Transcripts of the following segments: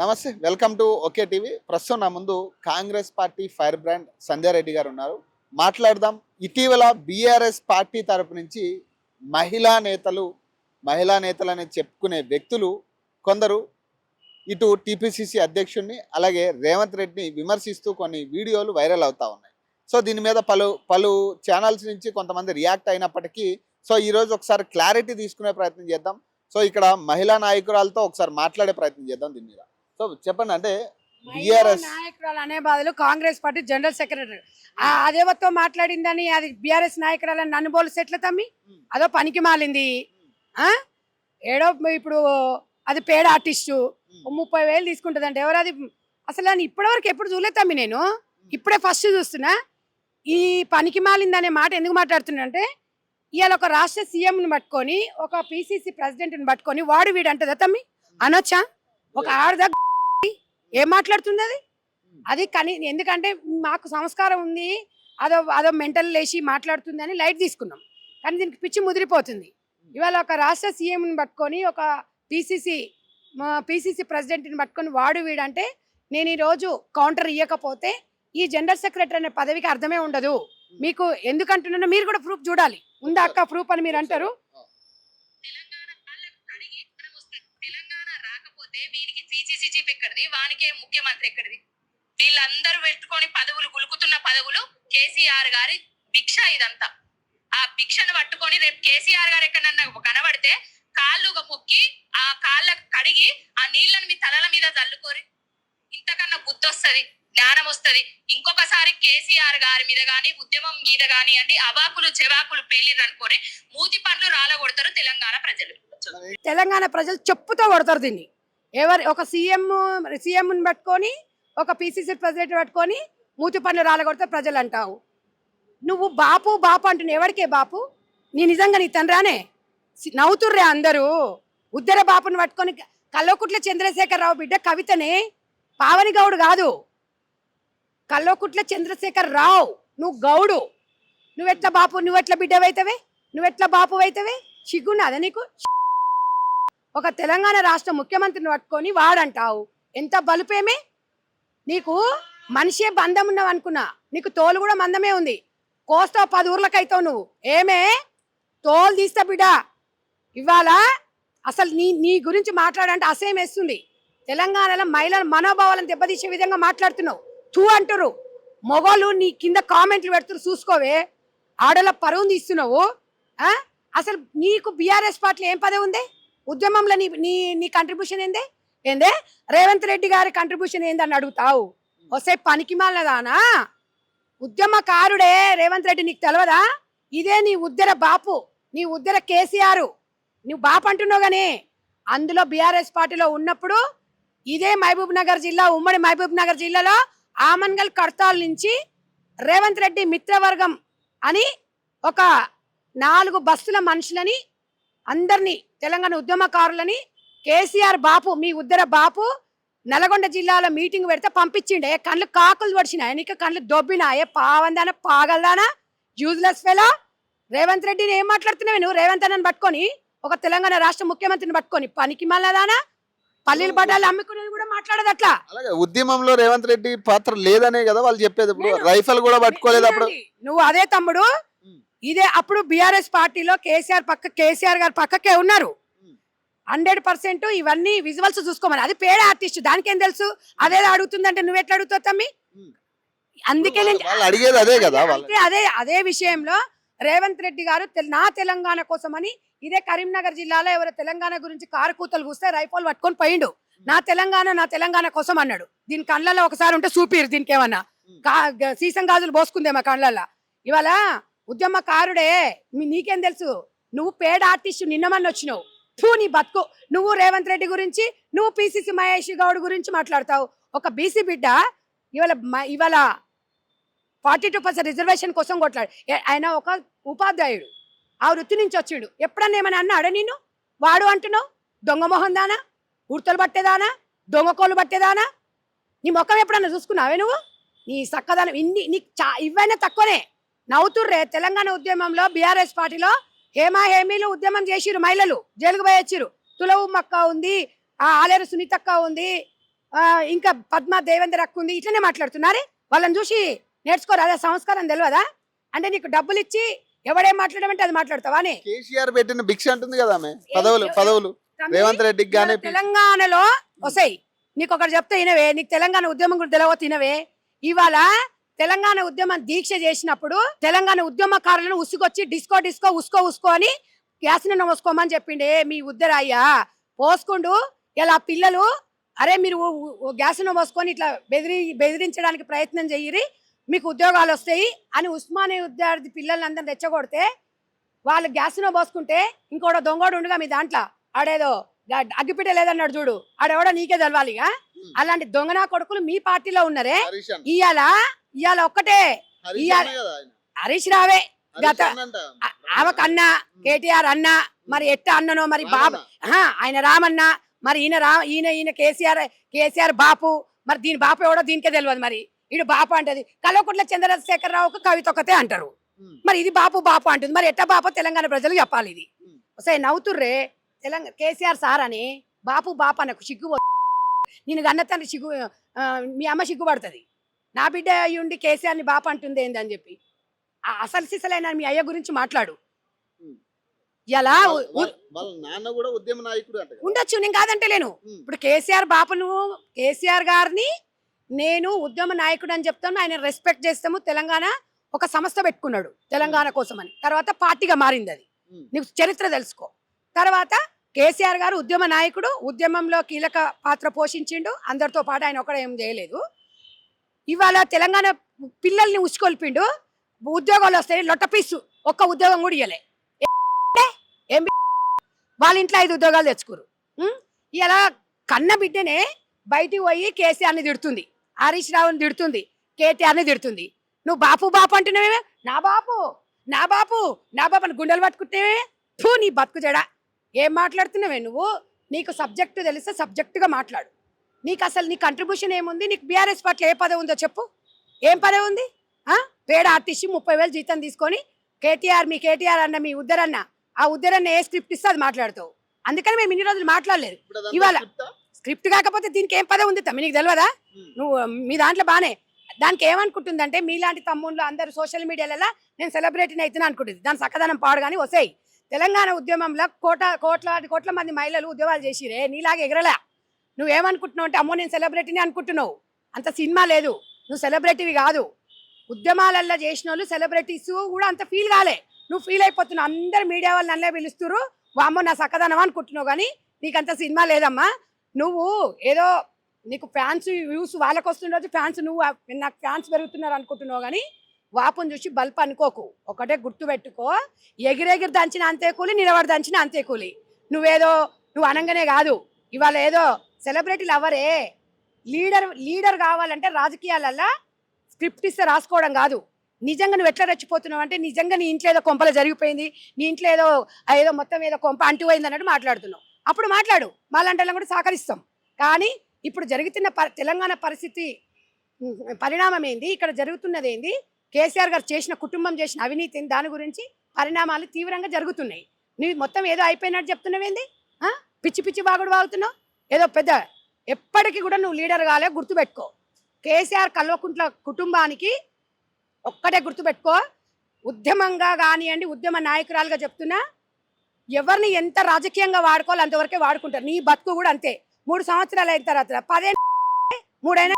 నమస్తే welcome to okay TV. ప్రస్తుతం నా ముందు Congress party fire brand Sanjay Reddy గారు ఉన్నారు. మాట్లాడదాం. ఇటీవల బీఆర్ఎస్ పార్టీ తరపు నుంచి మహిళా నేతలు మహిళా నేతలని చెప్పుకునే వ్యక్తులు కొందరు ఇటు టీపీసీసీ అధ్యక్షుడిని అలాగే రేవంత్ రెడ్డిని విమర్శిస్తూ కొన్ని వీడియోలు వైరల్ అవుతా ఉన్నాయి. సో దీని మీద పలు పలు ఛానల్స్ నుంచి కొంతమంది రియాక్ట్ అయినప్పటికీ సో ఈరోజు ఒకసారి క్లారిటీ తీసుకునే ప్రయత్నం చేద్దాం. సో ఇక్కడ మహిళా నాయకురాలతో ఒకసారి మాట్లాడే ప్రయత్నం చేద్దాం దీని మీద. సో చెప్పండి అంటే నాయకురాలు అనే బదులు కాంగ్రెస్ పార్టీ జనరల్ సెక్రటరీ. ఆ అదేవతో మాట్లాడిందని అది బీఆర్ఎస్ నాయకురాలని నన్ను పోలిస్తే ఎట్లా తమ్మి. అదో పనికి మాలింది. ఆ? ఏడో ఇప్పుడు అది పేడ ఆర్టిస్టు. ముప్పై వేలు తీసుకుంటుందంటే. ఎవరు అది? అసలు అని ఇప్పటివరకు ఎప్పుడు చూడలేదు తమ్మి నేను. ఇప్పుడే ఫస్ట్ చూస్తున్నా. ఈ పనికి మాలిందనే మాట ఎందుకు మాట్లాడుతున్నా అంటే ఇవాళ ఒక రాష్ట్ర సీఎంని పట్టుకొని ఒక పిసిసి ప్రెసిడెంట్ని పట్టుకొని వాడు వీడు అంటదా తమ్మి? అనొచ్చా? ఒక ఆడద ఏం మాట్లాడుతుంది అది అది కని ఎందుకంటే మాకు సంస్కారం ఉంది అదో అదో మెంటల్ లేచి మాట్లాడుతుంది అని లైట్ తీసుకున్నాం. కానీ దీనికి పిచ్చి ముదిరిపోతుంది. ఇవాళ ఒక రాష్ట్ర సీఎంని పట్టుకొని ఒక పిసిసి పిసిసి ప్రెసిడెంట్ని పట్టుకొని వాడు వీడంటే నేను ఈరోజు కౌంటర్ ఇవ్వకపోతే ఈ జనరల్ సెక్రటరీ అనే పదవికి అర్థమే ఉండదు. మీకు ఎందుకంటున్నానో మీరు కూడా ప్రూఫ్ చూడాలి. ఉందా అక్క ప్రూఫ్ అని మీరు అంటారు తెలంగాణ వాళ్ళకు అడిగి మనం వస్తే తెలంగాణ రాకపోతే వీనికి పిసిసి చీఫ్ ఎక్కడిది వానికే ముఖ్యమంత్రి ఎక్కడిది? వీళ్ళందరూ పెట్టుకొని పదవులు గులుకుతున్న పదవులు కేసీఆర్ గారి భిక్ష ఇదంతా. ఆ భిక్షను పట్టుకొని రేపు కేసీఆర్ గారు ఎక్కడన్నా కనబడితే కాళ్ళు మొక్కి ఆ కాళ్ళకు కడిగి ఆ నీళ్ళని మీ తలల మీద చల్లుకోరి ఇంతకన్నా బుద్ధి వస్తుంది జ్ఞానం వస్తది ఇంకొకసారి కేసీఆర్ గారి మీద గాని ఉద్యమం మీద గాని అండి అవాకులు జవాకులు పేలిరు అనుకొని మూతి పండ్లు రాలగొడతారు తెలంగాణ ప్రజలు. తెలంగాణ ప్రజలు చెప్పుతో కొడతారు దీన్ని. ఎవరు ఒక సీఎం సీఎంని పట్టుకొని ఒక పిసిసి ప్రెసిడెంట్ పట్టుకొని మూతి పనులు రాలగొడితే ప్రజలు అంటావు నువ్వు బాపు బాపు అంటున్నావు. ఎవరికే బాపు? నీ నిజంగా నీ తండ్రానే? నవ్వుతుర్రే అందరూ. ఉద్దర బాపుని పట్టుకొని కల్లోకుట్ల చంద్రశేఖరరావు బిడ్డ కవితనే. పావని గౌడు కాదు. కల్లోకుట్ల చంద్రశేఖర్ రావు నువ్వు గౌడు. నువ్వెట్లా బాపు? నువ్వెట్లా బిడ్డవైతవే? నువ్వెట్లా బాపు అవుతవే చిగున్నదా నీకు? ఒక తెలంగాణ రాష్ట్ర ముఖ్యమంత్రిని పట్టుకొని వాడంటావు. ఎంత బలుపేమే? నీకు మనిషే బంధం ఉన్నావు అనుకున్నా. నీకు తోలు కూడా మందమే ఉంది. కోస్తావు పది ఊర్లకైతావు నువ్వు. ఏమే? తోలు తీస్తా బిడ్డ. ఇవాళ అసలు నీ నీ గురించి మాట్లాడంటే అసహ్యం వేస్తుంది. తెలంగాణలో మహిళల మనోభావాలను దెబ్బతీసే విధంగా మాట్లాడుతున్నావు. తూ అంటారు మొగోళ్ళు నీ కింద కామెంట్లు పెడుతున్నారు చూసుకోవే. ఆడల పరువుని తీస్తున్నావు. అసలు నీకు బీఆర్ఎస్ పార్టీలో ఏం పదవి ఉంది? ఉద్యమంలో నీ నీ నీ కంట్రిబ్యూషన్ ఏందే? ఏందే? రేవంత్ రెడ్డి గారి కంట్రిబ్యూషన్ ఏందని అడుగుతావు. వస్తే పనికి మాలదానా ఉద్యమకారుడే రేవంత్ రెడ్డి నీకు తెలియదా ఇదే నీ ఉద్దర బాపు నీ ఉద్దర కేసీఆర్. నువ్వు బాపు అంటున్నావు గానీ అందులో బీఆర్ఎస్ పార్టీలో ఉన్నప్పుడు ఇదే మహబూబ్ నగర్ జిల్లా ఉమ్మడి మహబూబ్ నగర్ జిల్లాలో ఆమన్గల్ కడతాల్ నుంచి రేవంత్ రెడ్డి మిత్రవర్గం అని ఒక నాలుగు బస్సుల మనుషులని అందరినీ తెలంగాణ ఉద్యమకారులని కేసీఆర్ బాపు మీ ఉద్దర బాపు నల్గొండ జిల్లాలో మీటింగ్ పెడితే పంపించిండే. కళ్ళు కాకులు పడిచినాయి నీకు కళ్ళు దొబ్బినాయే. పావందాన పాగల్దానా యూజ్లెస్ ఫెలో రేవంత్ రెడ్డిని ఏం మాట్లాడుతున్నావు నువ్వు? రేవంత్ అన్నని పట్టుకొని ఒక తెలంగాణ రాష్ట్ర ముఖ్యమంత్రిని పట్టుకొని పనికి మళ్ళదానా? పల్లీలు పడ్డాలు అమ్ముకునేది కూడా మాట్లాడదు అట్లా. అలాగే ఉద్యమంలో రేవంత్ రెడ్డి పాత్ర లేదనే కదా వాళ్ళు చెప్పేది ఇప్పుడు. రైఫల్ కూడా పట్టుకోలేదు అప్పుడు. నువ్వు అదే తమ్ముడు. ఇదే అప్పుడు బిఆర్ఎస్ పార్టీలో కేసీఆర్ పక్క కేసీఆర్ గారు పక్కకే ఉన్నారు. హండ్రెడ్ పర్సెంట్ ఇవన్నీ విజువల్స్ చూసుకోమని. అది పేడ ఆర్టిస్ట్ దానికేం తెలుసు? అదే అడుగుతుందంటే నువ్వు ఎట్లా అడుగుతావు తమ్మి. అందుకే అడిగేది అదే కదా అదే అదే విషయంలో రేవంత్ రెడ్డి గారు నా తెలంగాణ కోసమని ఇదే కరీంనగర్ జిల్లాలో ఎవరో తెలంగాణ గురించి కారు కూతలు కూస్తే రైఫల్ పట్టుకొని పోయిండు. నా తెలంగాణ నా తెలంగాణ కోసం అన్నాడు. దీని కళ్ళల్లో ఒకసారి ఉంటే చూపిరు దీనికి ఏమన్నా సీసం గాజులు పోసుకుందేమా కళ్ళల్లో. ఇవాళ ఉద్యమకారుడే నీకేం తెలుసు? నువ్వు పేడ ఆర్టిస్ట్ నిన్నమని వచ్చినావు. తూ నీ బతుకు. నువ్వు రేవంత్ రెడ్డి గురించి నువ్వు పిసిసి మహేష్ గౌడ్ గురించి మాట్లాడతావు. ఒక బీసీ బిడ్డ ఇవాళ మ- ఇవాళ ఫార్టీ టూ పర్సెంట్ రిజర్వేషన్ కోసం కొట్లాడు. ఏ- ఆయన ఒక ఉపాధ్యాయుడు. ఆ వృత్తి నుంచి వచ్చిండు. ఎప్పుడన్నా ఏమైనా అన్నాడా నేను వాడు అంటున్నావు? దొంగ మొహం దానా? ఉడతలు పట్టేదానా దొంగ పట్టేదానా నీ ముఖం ఎప్పుడన్నా చూసుకున్నావే నువ్వు? నీ సక్కదనం ఇన్ని నీకు చా ఇవైనా తక్కువనే. నవ్వుతుర్రే. తెలంగాణ ఉద్యమంలో బీఆర్ఎస్ పార్టీలో హేమా హేమీలు ఉద్యమం చేసిరు మహిళలు. జైలుకు పోయి వచ్చిరు తులవు మక్క ఉంది ఆ ఆలేరు సునీతక్క ఉంది ఇంకా పద్మ దేవేందర్ అక్క ఉంది. ఇట్లనే మాట్లాడుతున్నారే? వాళ్ళని చూసి నేర్చుకోరు? అదే సంస్కారం తెలియదా? అంటే నీకు డబ్బులు ఇచ్చి ఎవడేం మాట్లాడమంటే అది మాట్లాడతావా అని. కేసీఆర్ పెట్టిన భిక్ష అంటుంది కదా పదవులు పదవులు. రేవంత్ రెడ్డికి గానీ తెలంగాణలో వస్తాయి నీకు ఒకటి చెప్తే వినవే. నీకు తెలంగాణ ఉద్యమం కూడా తెలియవో తినవే ఇవాళ తెలంగాణ ఉద్యమం దీక్ష చేసినప్పుడు తెలంగాణ ఉద్యమకారులను ఉసుకొచ్చి డిస్కో డిస్కో ఉసుకో ఉసుకో అని గ్యాస్ నిన్న పోసుకోమని చెప్పిండే మీ ఉద్దరయ్యా పోసుకుండు. ఇలా పిల్లలు అరే మీరు గ్యాస్ పోసుకొని ఇట్లా బెదిరి బెదిరించడానికి ప్రయత్నం చేయరి. మీకు ఉద్యోగాలు వస్తాయి అని ఉస్మానియా విద్యార్థి పిల్లల్ని అందరిని వాళ్ళు గ్యాస్ను పోసుకుంటే ఇంకోటి దొంగోడు ఉండగా మీ దాంట్లో. ఆడేదో గా- అగ్గిపెట్ట లేదన్నాడు చూడు. ఆడెవడో నీకే తెలవాలిగా అలాంటి దొంగనా కొడుకులు మీ పార్టీలో ఉన్నారే. ఇయాల? ఇయాల ఒక్కటే. హరీష్ రావే. గత అన్న అంట. ఆ- ఆమెకు అన్న కేటీఆర్ అన్న మరి ఎట్ట అన్ననో మరి బాబు ఆయన రామన్న మరి ఈయన రా ఈయన ఈయన కేసీఆర్ కేసీఆర్ బాపు మరి దీని బాపు ఎవడో దీనికే తెలియదు మరి. ఈడు బాపు అంటది. కల్వకుంట్ల చంద్రశేఖర్ రావుకు కవిత ఒకతే అంటారు. మరి ఇది బాపు బాపు అంటుంది. మరి ఎట్ట బాపు తెలంగాణ ప్రజలు చెప్పాలి ఇది. సరే నవ్వుతుర్రే. తెలంగాణ కేసీఆర్ సార్ అని బాపు బాపు అనకు సిగ్గు నేను గన్న తండ్రి సిగ్గు మీ అమ్మ సిగ్గుపడుతుంది. నా బిడ్డ అయ్యి ఉండి కేసీఆర్ని బాపు అంటుంది ఏంది అని చెప్పి. అసలు సిసలైన మీ అయ్య గురించి మాట్లాడు. ఎలా నాన్న కూడా ఉద్యమ నాయకుడు. ఉండొచ్చు నేను కాదంటే లేను. ఇప్పుడు కేసీఆర్ బాపును కేసీఆర్ గారిని నేను ఉద్యమ నాయకుడు అని చెప్తాను. ఆయన రెస్పెక్ట్ చేస్తాము. తెలంగాణ ఒక సంస్థ పెట్టుకున్నాడు. తెలంగాణ కోసం అని తర్వాత పార్టీగా మారింది అది. నీకు చరిత్ర తెలుసుకో. తర్వాత కేసీఆర్ గారు ఉద్యమ నాయకుడు ఉద్యమంలో కీలక పాత్ర పోషించిండు. అందరితో పాటు ఆయన ఒకడే ఏం చేయలేదు. ఇవాళ తెలంగాణ పిల్లల్ని ఉచ్చుకొల్పిండు ఉద్యోగాలు వస్తాయి లొట్ట పీసు. ఒక్క ఉద్యోగం కూడా ఇవ్వలే ఏం వాళ్ళ ఇంట్లో ఐదు ఉద్యోగాలు తెచ్చుకోరు ఇలా కన్న బిడ్డనే బయటికి పోయి కేసీఆర్ని తిడుతుంది. హరీష్ రావుని తిడుతుంది. కేటీఆర్ని తిడుతుంది. నువ్వు బాపు బాపు అంటున్నావే నా బాపు నా బాపు నా బాపు అని గుండెలు పట్టుకుంటేవే నీ బతుకు చెడా ఏం మాట్లాడుతున్నావే నువ్వు? నీకు సబ్జెక్టు తెలిస్తే సబ్జెక్టుగా మాట్లాడు. నీకు అసలు నీ కంట్రిబ్యూషన్ ఏముంది? నీకు బీఆర్ఎస్ పార్టీలో ఏ పదవి ఉందో చెప్పు. ఏం పదవి ఉంది? ఆ? పేడ ఆర్టిస్ట్ ముప్పై వేలు జీతం తీసుకొని కేటీఆర్ మీ కేటీఆర్ అన్న మీ ఉద్దరన్న ఆ ఉద్దరన్న ఏ స్క్రిప్ట్ ఇస్తే అది మాట్లాడతావు. అందుకని మేము ఇన్ని రోజులు మాట్లాడలేదు. ఇవాళ- స్క్రిప్టా? కాకపోతే దీనికి ఏం పదవి ఉంది తమ్మి? నీకు తెలియదా. నువ్వు మీ దాంట్లో బానే. దానికి ఏమనుకుంటుందంటే మీలాంటి తమ్ముళ్ళు అందరు సోషల్ మీడియాలలో నేను సెలబ్రిటీని అవుతున్నా అనుకుంటుంది. దాని చక్కదనం పాడు కానీ వస్తాయి తెలంగాణ ఉద్యమంలో కోట కోట్లాది కోట్ల మంది మహిళలు ఉద్యమాలు చేసిరే నీలాగా ఎగరలే. నువ్వేమనుకుంటున్నావు అంటే అమ్మో నేను సెలబ్రిటీని అనుకుంటున్నావు. అంత సినిమా లేదు. నువ్వు సెలబ్రిటీవి కాదు. ఉద్యమాలల్లో చేసిన వాళ్ళు సెలబ్రిటీస్ కూడా అంత ఫీల్ కాలే. నువ్వు ఫీల్ అయిపోతున్నావు. అందరు మీడియా వాళ్ళు నన్నే పిలుస్తురు వామ్మో నా సక్కదనం అనుకుంటున్నావు కానీ నీకంత సినిమా లేదమ్మా. నువ్వు ఏదో నీకు ఫ్యాన్స్ వ్యూస్ వాళ్ళకి వస్తుండొచ్చు ఫ్యాన్స్ నువ్వు నాకు ఫ్యాన్స్ పెరుగుతున్నారు అనుకుంటున్నావు కానీ వాపుని చూసి బల్బ్ అనుకోకు. ఒకటే గుర్తు పెట్టుకో. ఎగిరెగిరి దంచిన అంతే కూలి నిలబడి దంచిన అంతే కూలి. నువ్వేదో నువ్వు అనగానే కాదు. ఇవాళ ఏదో సెలబ్రిటీలు అవ్వరే లీడర్ లీడర్ కావాలంటే రాజకీయాలల్లో స్క్రిప్ట్ ఇస్తే రాసుకోవడం కాదు. నిజంగా నువ్వు ఎట్లా రెచ్చిపోతున్నావు అంటే నిజంగా నీ ఇంట్లో ఏదో కొంపలు జరిగిపోయింది నీ ఇంట్లో ఏదో ఏదో మొత్తం ఏదో కొంప అంటుపోయింది అన్నట్టు మాట్లాడుతున్నావు. అప్పుడు మాట్లాడు. మాలాంటి కూడా సహకరిస్తాం. కానీ ఇప్పుడు జరుగుతున్న ప- తెలంగాణ పరిస్థితి పరిణామం ఏంది? ఇక్కడ జరుగుతున్నది ఏంది? కేసీఆర్ గారు చేసిన కుటుంబం చేసిన అవినీతి దాని గురించి పరిణామాలు తీవ్రంగా జరుగుతున్నాయి. నువ్వు మొత్తం ఏదో అయిపోయినట్టు చెప్తున్నావేంది? ఆ? పిచ్చి పిచ్చి బాగుడు బాగుతున్నావు? ఏదో పెద్ద ఎప్పటికీ కూడా నువ్వు లీడర్ కాలే గుర్తుపెట్టుకో. కేసీఆర్ కల్వకుంట్ల కుటుంబానికి ఒక్కటే గుర్తుపెట్టుకో. ఉద్యమంగా కానివ్వండి ఉద్యమ నాయకురాలుగా చెప్తున్నా ఎవరిని ఎంత రాజకీయంగా వాడుకోవాలి అంతవరకే వాడుకుంటారు. నీ బతుకు కూడా అంతే. మూడు సంవత్సరాలు అయిన తర్వాత పదే మూడైనా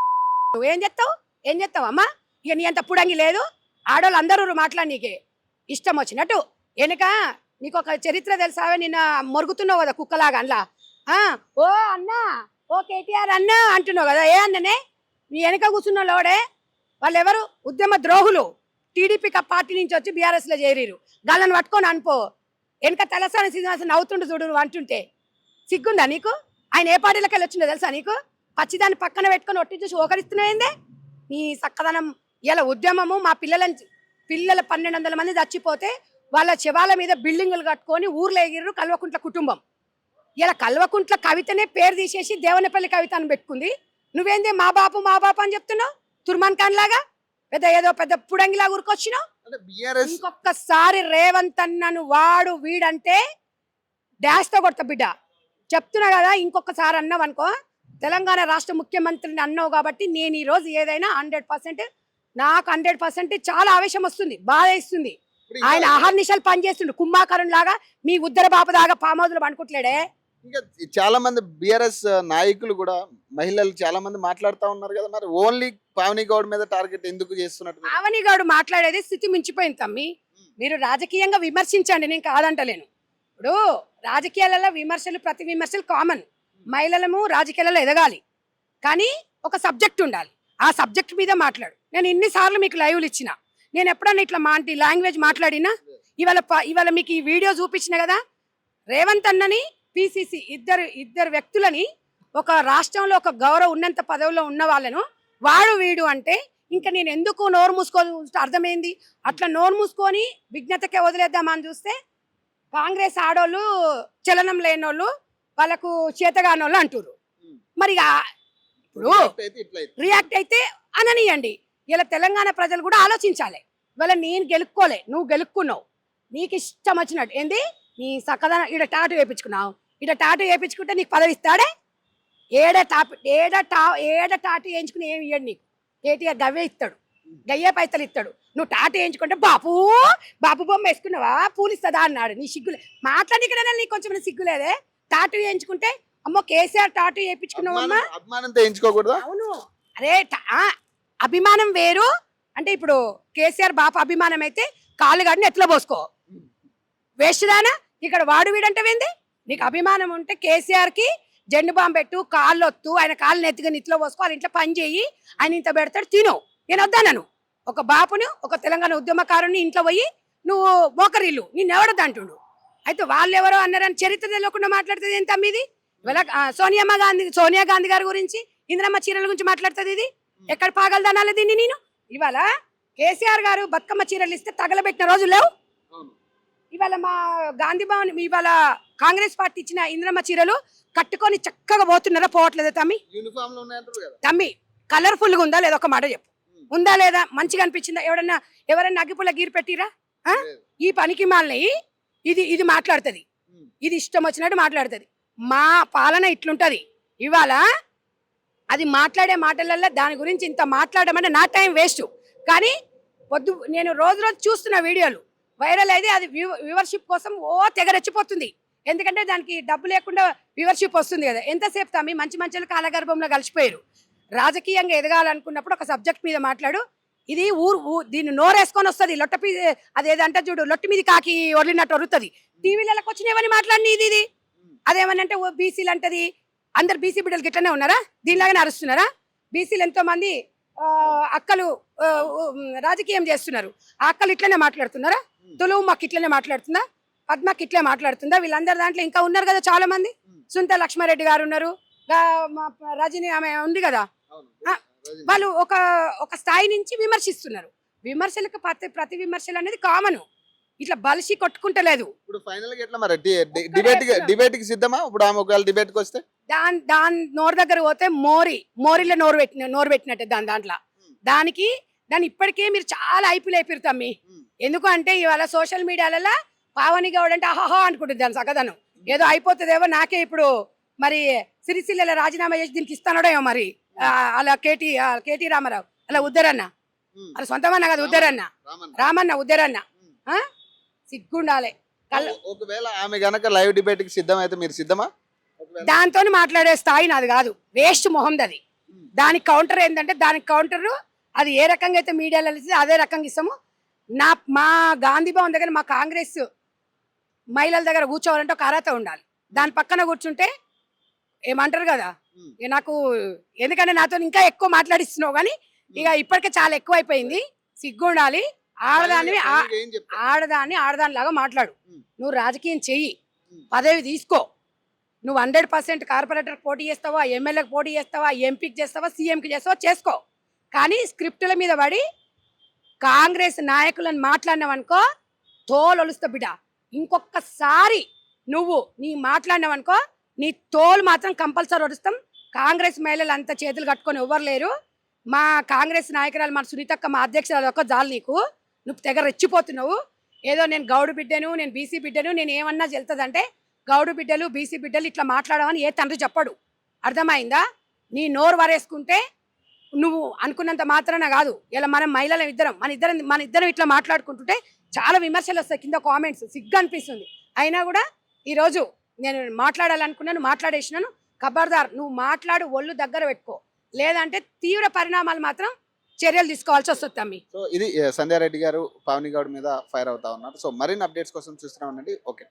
నువ్వు ఏం చెప్తావు ఏం చెప్తావు అమ్మా? ఇక నీ అంత పుడంగి లేదు. ఆడవాళ్ళు అందరూ మాట్లాడి నీకే. ఇష్టం వచ్చినట్టు. వెనుక నీకు ఒక చరిత్ర తెలుసావే నిన్న మొరుగుతున్నావు కదా కుక్కలాగా అందులో. ఆ, ఓ అన్నా ఓ కేటీఆర్ అన్నా అంటున్నావు కదా. ఏ అన్ననే? నీ వెనక కూర్చున్న లోడే వాళ్ళెవరు? ఉద్యమ ద్రోహులు. టీడీపీ పార్టీ నుంచి వచ్చి బీఆర్ఎస్లో చేరిరు గాళ్ళని పట్టుకొని అనుకో వెనక తలసాని శ్రీనివాసన్ అవుతుండు చూడు అంటుంటే. సిగ్గుందా నీకు? ఆయన ఏ పార్టీలోకి వెళ్ళి వచ్చిందో తెలుసా నీకు? పచ్చిదాన్ని పక్కన పెట్టుకొని ఒట్టి చూసి ఓకరిస్తున్నాయిందే నీ చక్కదనం ఇలా ఉద్యమము మా పిల్లలని పిల్లల పన్నెండు వందల మంది చచ్చిపోతే వాళ్ళ శవాల మీద బిల్డింగులు కట్టుకొని ఊర్లో ఎగిర్రు కల్వకుంట్ల కుటుంబం. ఇలా కల్వకుంట్ల కవితనే పేరు తీసేసి దేవనపల్లి కవిత అని పెట్టుకుంది. నువ్వేంది మా బాపు మా బాపు అని చెప్తున్నావు? తుర్మాన్ ఖాన్ లాగా? పెద్ద ఏదో పెద్ద పుడంగిలా ఊరుకొచ్చినావు? ఇంకొకసారి రేవంత్ అన్నను వాడు వీడంటే డాష్తో కొడతా బిడ్డ. చెప్తున్నా కదా ఇంకొకసారి అన్నావు అనుకో తెలంగాణ రాష్ట్ర ముఖ్యమంత్రిని అన్నావు కాబట్టి నేను ఈరోజు ఏదైనా హండ్రెడ్ పర్సెంట్ నాకు హండ్రెడ్ పర్సెంట్ చాలా ఆవేశం వస్తుంది బాధ ఇస్తుంది ఆయన అహర్నిశలు పనిచేస్తుండు కుంభాకరం లాగా మీ ఉద్దర బాబు దాగా పామౌదులు పండుకుంటలేడే. ఇంకా చాలా మంది బిఆర్ఎస్ నాయకులు కూడా మహిళలు చాలా మంది మాట్లాడుతా ఉన్నారు కదా మరి ఓన్లీ పావని గౌడ్ మీద టార్గెట్ ఎందుకు చేస్తున్నట్టు? పావని గౌడ్ మాట్లాడేది స్థితి మించిపోయింది తమ్మి. మీరు రాజకీయంగా విమర్శించండి నేను కాదంటలేను. ఇప్పుడు రాజకీయాలలో విమర్శలు ప్రతి విమర్శలు కామన్. మహిళలము రాజకీయాలలో ఎదగాలి. కానీ ఒక సబ్జెక్ట్ ఉండాలి. ఆ సబ్జెక్ట్ మీద మాట్లాడు. నేను ఇన్నిసార్లు మీకు లైవ్లు ఇచ్చిన. నేను ఎప్పుడన్నా ఇట్లా మా లాంగ్వేజ్ మాట్లాడినా? ఇవాళ ఇవాళ మీకు ఈ వీడియో చూపించిన కదా? రేవంత్ అన్నని పిసిసి ఇద్దరు ఇద్దరు వ్యక్తులని ఒక రాష్ట్రంలో ఒక గౌరవ ఉన్నంత పదవిలో ఉన్న వాళ్ళను వాడు వీడు అంటే ఇంకా నేను ఎందుకు నోరు మూసుకోని ఉంటే అర్థమైంది? అట్లా నోరు మూసుకొని విజ్ఞతకే వదిలేద్దామని చూస్తే కాంగ్రెస్ ఆడోళ్ళు చలనం లేనోళ్ళు వాళ్ళకు చేతగానోళ్ళు అంటారు మరి ఇప్పుడు. రియాక్ట్ అయితే అననీయండి. ఇలా తెలంగాణ ప్రజలు కూడా ఆలోచించాలి. ఇవాళ నేను గెలుక్కోలే నువ్వు గెలుక్కున్నావు నీకు ఇష్టం వచ్చినట్టు. ఏంది? నీ సక్కదన ఈడ టాటు వేయించుకున్నావు ఈడ టాటు వేయించుకుంటే నీకు పదవి ఇస్తాడే? ఏడ టాప్ ఏడ టా ఏడ టాటు వేయించుకుని ఏమి ఇయ్యడు నీకు? కేటీఆర్ గవ్వే ఇస్తాడు. గయ్యే పైసలు ఇస్తాడు. నువ్వు టాటు వేయించుకుంటే బాపు బాపు బొమ్మ వేసుకున్నావా? పూలు ఇస్తుందా అన్నాడు. నీ సిగ్గులే మాట్లాడికైనా నీకు కొంచెం సిగ్గులేదే టాటు వేయించుకుంటే అమ్మో కేసీఆర్ టాటు అభిమానంతో ఎంచుకోకూడదా అవును. అరే అభిమానం వేరు. అంటే ఇప్పుడు కేసీఆర్ బాప అభిమానం అయితే కాళ్ళు గడిని ఎట్లా పోసుకో. వేస్ట్దానా ఇక్కడ వాడు వీడంటే ఏంది? నీకు అభిమానం ఉంటే కేసీఆర్కి జెండు బాంబు పెట్టు కాళ్ళు ఒత్తు ఆయన కాళ్ళు నెత్తిగా నిట్లో పోసుకో ఆయన ఇంట్లో పని చేయి ఆయన ఇంత పెడతాడు తిను. నేను వద్దానను ఒక బాపును ఒక తెలంగాణ ఉద్యమకారుని ఇంట్లో పోయి నువ్వు మోకరిల్లు నేను ఎవడద్దు అంటుండు. అయితే వాళ్ళు ఎవరో అన్నారని చరిత్ర తెలియకుండా మాట్లాడుతుంది ఏంటి అమ్మిది ఇవాళ సోనియమ్మ గాంధీ సోనియా గాంధీ గారి గురించి ఇందిరమ్మ చీరల గురించి మాట్లాడుతుంది ఇది? ఎక్కడ పాగలదనాలి దీన్ని నేను? ఇవాళ కేసీఆర్ గారు బతుకమ్మ చీరలు ఇస్తే తగలబెట్టిన రోజులు లేవు. ఇవాళ మా గాంధీ భవన్ ఇవాళ కాంగ్రెస్ పార్టీ ఇచ్చిన ఇంద్రమ్మ చీరలు కట్టుకొని చక్కగా పోతున్నారా? పోవట్లేదా తమ్మి? తమ్మి కలర్ఫుల్గా ఉందా లేదా? ఒక మాట చెప్పు. ఉందా లేదా? మంచిగా అనిపించిందా? ఎవడన్నా ఎవరన్నా అగ్గిపుల్ల గీరు పెట్టిరా. ఈ పనికి మాలని ఇది ఇది మాట్లాడుతుంది. ఇది ఇష్టం వచ్చినట్టు మాట్లాడుతుంది. మా పాలన ఇట్లుంటుంది. ఇవాళ అది మాట్లాడే మాటలల్లో దాని గురించి ఇంత మాట్లాడమంటే నా టైం వేస్ట్. కానీ పొద్దు నేను రోజు రోజు చూస్తున్న వీడియోలు. వైరల్ అయితే అది వ్యూవర్షిప్ కోసం ఓ తెగ రెచ్చిపోతుంది ఎందుకంటే దానికి డబ్బు లేకుండా వ్యూవర్షిప్ వస్తుంది కదా. ఎంతసేపు తమ్మి? మంచి మంచి కాలగర్భంలో కలిసిపోయారు. రాజకీయంగా ఎదగాలనుకున్నప్పుడు ఒక సబ్జెక్ట్ మీద మాట్లాడు. ఇది ఊరు దీన్ని నోరేసుకొని వస్తుంది. లొట్టపీ అదేదంటే చూడు లొట్టి మీద కాకి వదిలినట్టు వరుతుంది టీవీలకు వచ్చినవని మాట్లాడి ఇది ఇది. అదేమని అంటే బీసీలు అంటది అందరు బీసీ బిడ్డలు గిట్లనే ఉన్నారా? దీనిలాగానే అరుస్తున్నారా? బీసీలు ఎంతో మంది ఆ, అక్కలు రాజకీయం చేస్తున్నారు. ఆ అక్కలు ఇట్లనే మాట్లాడుతున్నారా? తులువు మాకు ఇట్లనే మాట్లాడుతుందా? పద్మకి ఇట్లే మాట్లాడుతుందా? వీళ్ళందరి దాంట్లో ఇంకా ఉన్నారు కదా చాలా మంది. సుంత లక్ష్మారెడ్డి గారు ఉన్నారు. రజని ఆమె ఉంది కదా. వాళ్ళు ఒక ఒక స్థాయి నుంచి విమర్శిస్తున్నారు. విమర్శలకు ప్రతి ప్రతి విమర్శలు అనేది కామన్. ఇట్లా బలిసి కొట్టుకుంటలేదు. ఇప్పుడు ఫైనల్గా ఎట్లా మరి? డిబేట్ వేస్తున్నారు. డిబేట్కి సిద్ధమా? ఇప్పుడు ఆమె ఒకవేళ డిబేట్కి వస్తే? దాని దాని నోరు దగ్గర పోతే మోరి మోరిలో నోరు పెట్టిన నోరు పెట్టినట్టే దాని దాంట్లో. దానికి దాన్ని ఇప్పటికే మీరు చాలా ఐపీలు అయిపోయారు తమ్మి. ఉమ్. ఎందుకు అంటే ఇవాళ సోషల్ మీడియాలలో పావని గౌడ్ అంటే అహహా అనుకుంటుంది దాని సగదనం ఏదో అయిపోతుందేమో నాకే ఇప్పుడు మరి సిరిసిల్ల రాజీనామా చేసి దీనికి ఇస్తానడో మరి. అలా కేటీ కేటీ రామారావు. అలా ఉద్దరన్న. అలా సొంతమన్న కదా ఉద్దరన్న. రామన్న. ఉద్దరన్న? సిగ్గుండాలి. ఒకవేళ ఆమె గనక లైవ్ డిబేట్కి సిద్ధం అయితే మీరు సిద్ధమా? దాంతో మాట్లాడే స్థాయి నాది కాదు. వేస్ట్ మొహంది అది. ఉమ్. దానికి కౌంటర్ ఏంటంటే దానికి కౌంటర్ అది ఏ రకంగా అయితే మీడియాలో ఇస్తే అదే రకంగా ఇస్తాము. నా మా గాంధీ భవన్ దగ్గర మా కాంగ్రెస్ మహిళల దగ్గర కూర్చోవాలంటే ఒక అర్హత ఉండాలి. దాని పక్కన కూర్చుంటే ఏమంటారు కదా? నాకు ఎందుకంటే నాతో ఇంకా ఎక్కువ మాట్లాడిస్తున్నావు కానీ ఇక ఇప్పటికే చాలా ఎక్కువ అయిపోయింది సిగ్గు ఉండాలి ఆడదాన్ని ఆడదాన్ని ఆడదాని లాగా మాట్లాడు. నువ్వు రాజకీయం చెయ్యి. పదవి తీసుకో. నువ్వు హండ్రెడ్ పర్సెంట్ కార్పొరేటర్ పోటీ చేస్తావా ఎమ్మెల్యేకి పోటీ చేస్తావా ఎంపీకి చేస్తావా సీఎంకి చేస్తావా చేసుకో. కానీ స్క్రిప్టుల మీద పడి కాంగ్రెస్ నాయకులను మాట్లాడినావనుకో తోలు ఒలుస్తా బిడ్డ. ఇంకొకసారి నువ్వు నీ మాట్లాడినావనుకో నీ తోలు మాత్రం కంపల్సరీ ఒలుస్తాం కాంగ్రెస్ మహిళలు అంత చేతులు కట్టుకొని ఎవ్వరు లేరు. మా కాంగ్రెస్ నాయకురాలు మన సునీతక్క మా అధ్యక్షురాలు ఒక్క జాలు నీకు. నువ్వు తెగ రెచ్చిపోతున్నావు. ఏదో నేను గౌడు బిడ్డను నేను బీసీ బిడ్డను నేను ఏమన్నా చెల్తుందంటే గౌడు బిడ్డలు బీసీ బిడ్డలు ఇట్లా మాట్లాడమని ఏ తండ్రి చెప్పడు. అర్థమైందా? నీ నోరు వరేసుకుంటే నువ్వు అనుకున్నంత మాత్రాన కాదు. ఇలా మనం మహిళల ఇద్దరం మన ఇద్దరం మన ఇద్దరం ఇట్లా మాట్లాడుకుంటుంటే చాలా విమర్శలు వస్తాయి కింద కామెంట్స్. సిగ్గు అనిపిస్తుంది అయినా కూడా ఈరోజు నేను మాట్లాడాలనుకున్నాను మాట్లాడేసినాను. ఖబర్దార్ నువ్వు మాట్లాడు ఒళ్ళు దగ్గర పెట్టుకో. లేదంటే తీవ్ర పరిణామాలు మాత్రం చర్యలు తీసుకోవాల్సి వస్తుంది తమ్మి. సో ఇది సంధ్యారెడ్డి గారు పావని గౌడ్ మీద ఫైర్ అవుతా ఉన్నారు. సో మరిన్ని అప్డేట్స్ కోసం చూస్తూనే ఉండండి. ఓకే.